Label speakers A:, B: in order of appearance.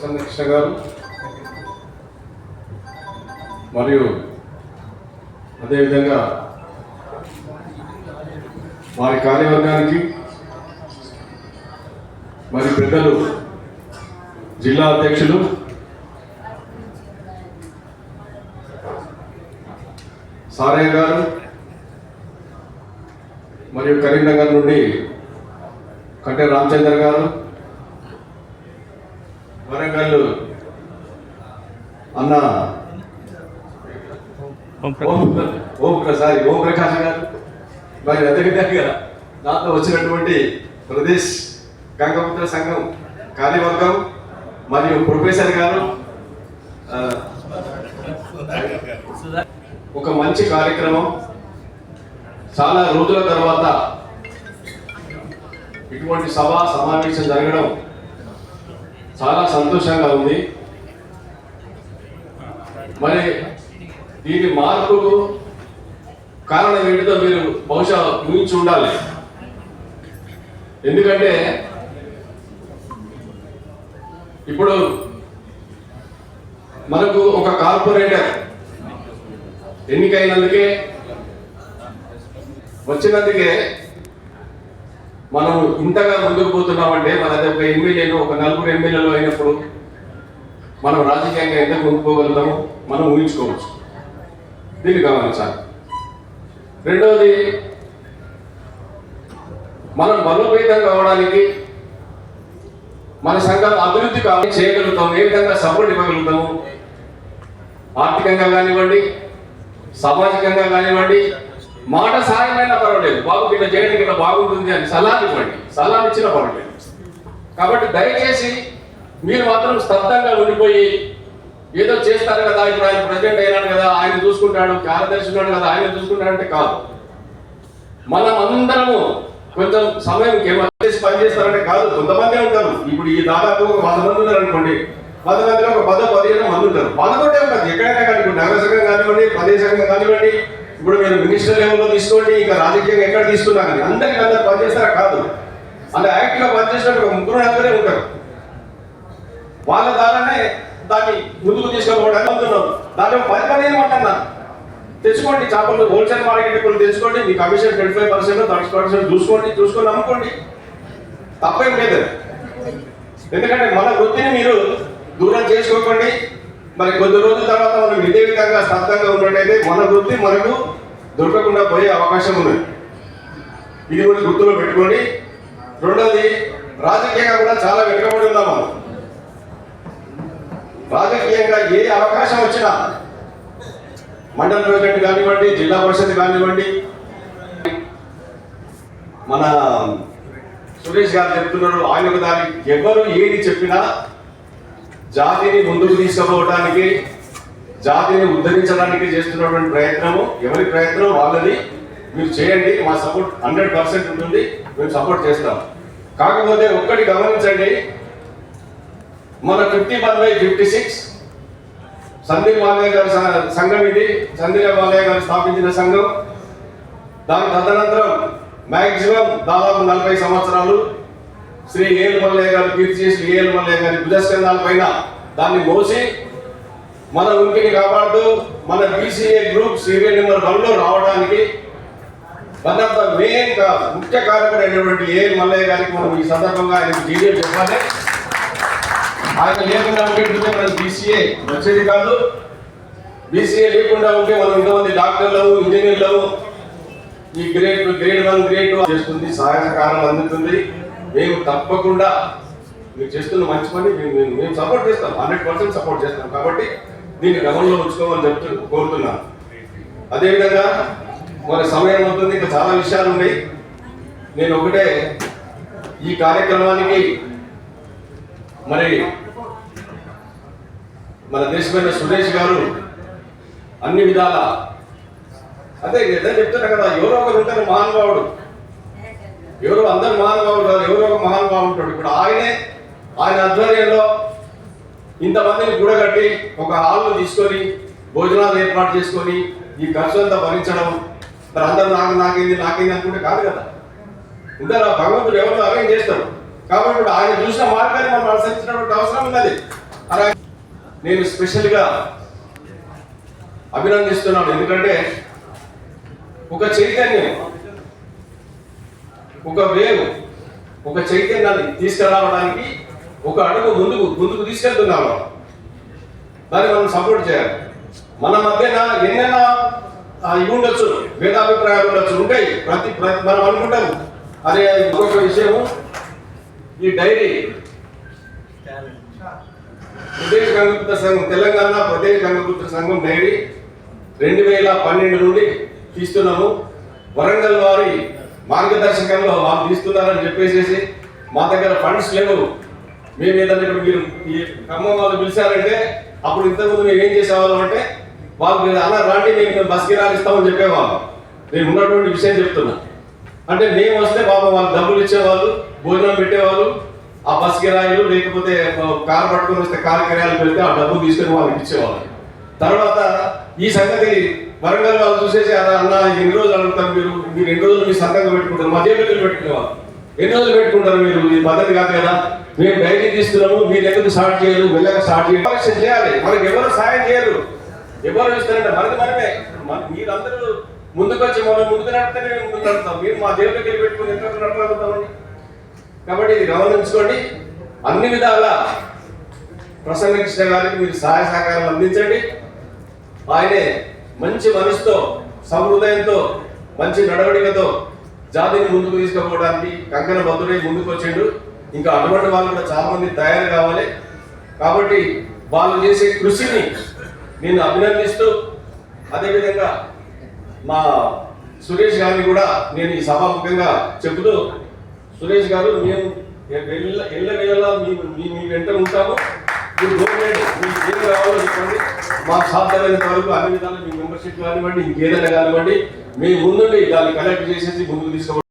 A: ప్రసన్న కృష్ణ గారు. మరియు అదేవిధంగా వారి కార్యవర్గానికి మరి పెద్దలు జిల్లా అధ్యక్షులు సారయ్య గారు మరియు కరీంనగర్ నుండి కట్టె రామచంద్ర గారు వరంగల్ అన్న.
B: ఓం
A: ఓం ఓం ప్రసాద్ ఓం ప్రకాష్ గారు. మరి అదేవిధంగా నాతో వచ్చినటువంటి ప్రదేశ్ గంగపుత్ర సంఘం కార్యవర్గం మరియు ప్రొఫెసర్ గారు ఒక మంచి కార్యక్రమం. చాలా రోజుల తర్వాత ఇటువంటి సభ సమావేశం జరగడం చాలా సంతోషంగా ఉంది. మరి దీని మార్పుకు కారణం ఏంటిదో మీరు బహుశా ఊహించి ఉండాలి. ఎందుకంటే ఇప్పుడు మనకు ఒక కార్పొరేటర్ ఎన్నికైనందుకే వచ్చినందుకే మనం ఇంతగా ముందుకు పోతున్నామంటే మన దగ్గర ఒక ఎమ్మెల్యేలు ఒక నలుగురు ఎమ్మెల్యేలు అయినప్పుడు మనం రాజకీయంగా ఎంత ముందుకు పోగలుగుతాము మనం ఊహించుకోవచ్చు. దీన్ని గమనించాలి. రెండవది మనం బలోపేతం కావడానికి మన సంఘం అభివృద్ధి కావాలి చేయగలుగుతాం ఏ విధంగా సపోర్ట్ ఇవ్వగలుగుతాము? ఆర్థికంగా కానివ్వండి సామాజికంగా కానివ్వండి మాట సాయమైనా పర్వాలేదు. బాబు ఇట్లా చేయడానికి ఇట్లా బాగుంటుంది అని సలహాలు ఇవ్వండి. సలహా ఇచ్చినా పర్వాలేదు. కాబట్టి దయచేసి మీరు మాత్రం స్తబ్దంగా ఉండిపోయి ఏదో చేస్తారు కదా ఇప్పుడు ఆయన ప్రెసిడెంట్ అయినాడు కదా ఆయన చూసుకుంటాడు కార్యదర్శి ఉన్నాడు కదా ఆయన చూసుకుంటాడు అంటే కాదు. మనం అందరము కొంచెం సమయం చేసి పని చేస్తారంటే కాదు కొంతమందే ఉంటారు. ఇప్పుడు ఈ దాదాపు ఒక వంద మంది ఉన్నారు అనుకోండి. పది మందిలో ఒక పదో పదిహేను మంది ఉంటారు. పదకొండే ఉంటుంది ఎక్కడైనా కానివ్వండి నగర సంఘం కానివ్వండి ప్రదేశ సంఘం కానివ్వండి ఇప్పుడు మీరు మినిస్టర్ లెవెల్లో తీసుకోండి ఇంకా రాజకీయంగా ఎక్కడ తీసుకున్నా కానీ అందరికి అందరు పనిచేస్తారా కాదు? అంటే యాక్టివ్గా పనిచేసినట్టు ముగ్గురు నలుగురే ఉంటారు. వాళ్ళ ద్వారానే దాన్ని ముందుకు తీసుకోకపోవడానికి అందుతున్నాం దాంట్లో పది పదిహేను అంటున్నా తెచ్చుకోండి చేపలు హోల్సేల్ మార్కెట్ కొన్ని తెచ్చుకోండి మీ commission twenty five percent thirty percent చూసుకోండి చూసుకొని అమ్ముకోండి. తప్పేం లేదు. ఎందుకంటే మన వృత్తిని మీరు దూరం చేసుకోకండి మరి కొద్ది రోజుల తర్వాత మనం ఇదే విధంగా స్తబ్దంగా ఉన్నట్టయితే మన వృత్తి మనకు దొరకకుండా పోయే అవకాశం ఉన్నది ఇది కూడా గుర్తులో పెట్టుకోండి. రెండోది రాజకీయంగా కూడా చాలా వెనుకబడి ఉన్నాం మనం. రాజకీయంగా ఏ అవకాశం వచ్చినా మండల ప్రెసిడెంట్ కానివ్వండి జిల్లా పరిషత్ కానివ్వండి మన సురేష్ గారు చెప్తున్నారు ఆయన దాని ఎవరు ఏది చెప్పినా జాతిని ముందుకు తీసుకుపోవడానికి జాతిని ఉద్ధరించడానికి చేస్తున్నటువంటి ప్రయత్నము ఎవరి ప్రయత్నం వాళ్ళది. మీరు చేయండి మా సపోర్ట్ హండ్రెడ్ పర్సెంట్ ఉంటుంది మేము సపోర్ట్ చేస్తాం. కాకపోతే ఒక్కటి గమనించండి మన fifty one by fifty six Sandeep Malayya గారి సంఘం ఇది. సందీప్ మాలయ్య గారు స్థాపించిన సంఘం. దాని తదనంతరం మ్యాక్సిమం దాదాపు నలభై సంవత్సరాలు శ్రీ ఏలు మల్లయ్య గారు కీర్తి చేసి ఏలు మల్లయ్య గారి భుజస్కంధాల పైన దాన్ని మోసి మన ఉనికిని కాపాడుతూ మన బీసీఏ గ్రూప్ సీరియల్ నెంబర్ వన్లో రావడానికి వన్ ఆఫ్ ద మెయిన్ ముఖ్య కార్యకర్త అయినటువంటి ఏఎల్ మల్లయ్య గారికి మనం ఈ సందర్భంగా ఆయనకు జీడియో చెప్పాలి. ఆయన లేకుండా ఉంటే మన బీసీఏ వచ్చేది కాదు. బీసీఏ లేకుండా ఉంటే మనం ఇంతమంది డాక్టర్లు ఇంజనీర్లు ఈ grade grade one grade two చేస్తుంది. సహాయ సహకారం అందుతుంది. మేము తప్పకుండా మీరు చేస్తున్న మంచి పని మేము- మేము మేము సపోర్ట్ చేస్తాం. హండ్రెడ్ పర్సెంట్ సపోర్ట్ చేస్తాం. కాబట్టి దీన్ని గమనంలో ఉంచుకోమని చెప్తూ కోరుతున్నాను. అదేవిధంగా మరి సమయం అవుతుంది. ఇంకా చాలా విషయాలు ఉన్నాయి. నేను ఒకటే ఈ కార్యక్రమానికి మరి మన దేశమైన సురేష్ గారు అన్ని విధాల అదే ఏదో చెప్తున్నా కదా ఎవరో ఒకరు ఉంటారు మహానుభావుడు. ఎవరో అందరు మహానుభావుడు కాదు ఎవరో ఒక మహానుభావుడు ఉంటాడు ఇప్పుడు ఆయనే ఆయన ఆధ్వర్యంలో ఇంతమందిని కూడగట్టి ఒక హాల్ను తీసుకొని భోజనాలు ఏర్పాటు చేసుకొని ఈ ఖర్చు అంతా భరించడం. మరి అందరూ నాకు నాకేంది నాకేంది అనుకుంటే కాదు కదా. ఉంటారు భగవంతుడు ఎవరు అరేంజ్ చేస్తాడు. కాబట్టి ఆయన చూసిన మార్గాన్ని మనం అనుసరించినటువంటి అవసరం ఉన్నది. అలా నేను స్పెషల్గా అభినందిస్తున్నాను. ఎందుకంటే ఒక చైతన్యం ఒక వేవ్ ఒక చైతన్యాన్ని తీసుకురావడానికి ఒక అడుగు ముందుకు ముందుకు తీసుకెళ్తున్నాము. దాన్ని మనం సపోర్ట్ చేయాలి. మన మధ్యన ఎన్నైనా ఇవి ఉండొచ్చు భేదాభిప్రాయాలు ఉండొచ్చు ఉంటాయి. ప్రతి ప్రతి మనం అనుకుంటాం. అదే ఇంకొక విషయము ఈ డైరీ. ప్రదేశ్ గంగపుత్ర సంఘం తెలంగాణ ప్రదేశ్ గంగపుత్ర సంఘం డైరీ రెండు వేల పన్నెండు నుండి తీస్తున్నాము. వరంగల్ వారి మార్గదర్శకంలో వాళ్ళు తీస్తున్నారని చెప్పేసి మా దగ్గర ఫండ్స్ లేవు. మేము ఏదంటే ఇప్పుడు మీరు ఈ ఖమ్మం వాళ్ళు పిలిచారంటే అప్పుడు ఇంతకుముందు మేము ఏం చేసేవాళ్ళం అంటే వాళ్ళు మీరు అలా రాండి మేము బస్ కిరాలు ఇస్తామని చెప్పేవాళ్ళం. నేను ఉన్నటువంటి విషయం చెప్తున్నా. అంటే మేము వస్తే పాపం వాళ్ళు డబ్బులు ఇచ్చేవాళ్ళు భోజనం పెట్టేవాళ్ళు ఆ బస్ కిరాయిలు లేకపోతే కార్ పట్టుకొని వస్తే కార్ కిరాయిలు పెడితే ఆ డబ్బు తీసుకొని వాళ్ళకి ఇచ్చేవాళ్ళు. తర్వాత ఈ సంగతి వరంగల్ వాళ్ళు చూసేసి అలా అన్న ఎన్ని రోజులు అడుగుతారు మీరు? మీరు ఎన్ని రోజులు మీ సంతకం పెట్టుకుంటారు? మా జేబులు పెట్టుకునేవాళ్ళు? ఎన్ని రోజులు పెట్టుకుంటారు మీరు? ఈ పద్ధతి కాదు కదా మేము డైరీ తీసుకున్నాము మీరు ఎందుకు స్టార్ట్ చేయరు వెళ్ళక స్టార్ట్ చేయాలి చేయాలి. మనకి ఎవరు సాయం చేయరు. ఎవరు ఇస్తారంటే మనకి మనమే. మన- మీరందరూ ముందుకు వచ్చి మనం ముందుకు నడితేనే మేము ముందుకు నడుపుతాం. మీరు మా దేవుడికి వెళ్ళి పెట్టుకుని ఎంత నడపగలుగుతామండి? కాబట్టి ఇది గమనించుకోండి. అన్ని విధాల ప్రసంగించిన గారికి మీరు సహాయ సహకారాలు అందించండి. ఆయనే మంచి మనసుతో సహృదయంతో మంచి నడవడికతో జాతిని ముందుకు తీసుకుపోవడానికి కంకణ బద్దుడై ముందుకు వచ్చాడు. ఇంకా అటువంటి వాళ్ళు కూడా చాలా మంది తయారు కావాలి. కాబట్టి వాళ్ళు చేసే కృషిని నేను అభినందిస్తూ అదేవిధంగా మా సురేష్ గారిని కూడా నేను ఈ సభాముఖంగా చెబుతూ సురేష్ గారు మేము ఎల్ల వేళలా మీ మీ మీ వెంట ఉంటాము. మీరు గవర్నమెంట్ మీకు ఏం కావాలో చెప్పండి. మాకు సాధ్యమైనంత వరకు అన్ని విధాలు మీ మెంబర్షిప్ కానివ్వండి ఇంకేదైనా కానివ్వండి. మీ ముందుండి దాన్ని కలెక్ట్ చేసేసి ముందుకు తీసుకోవాలి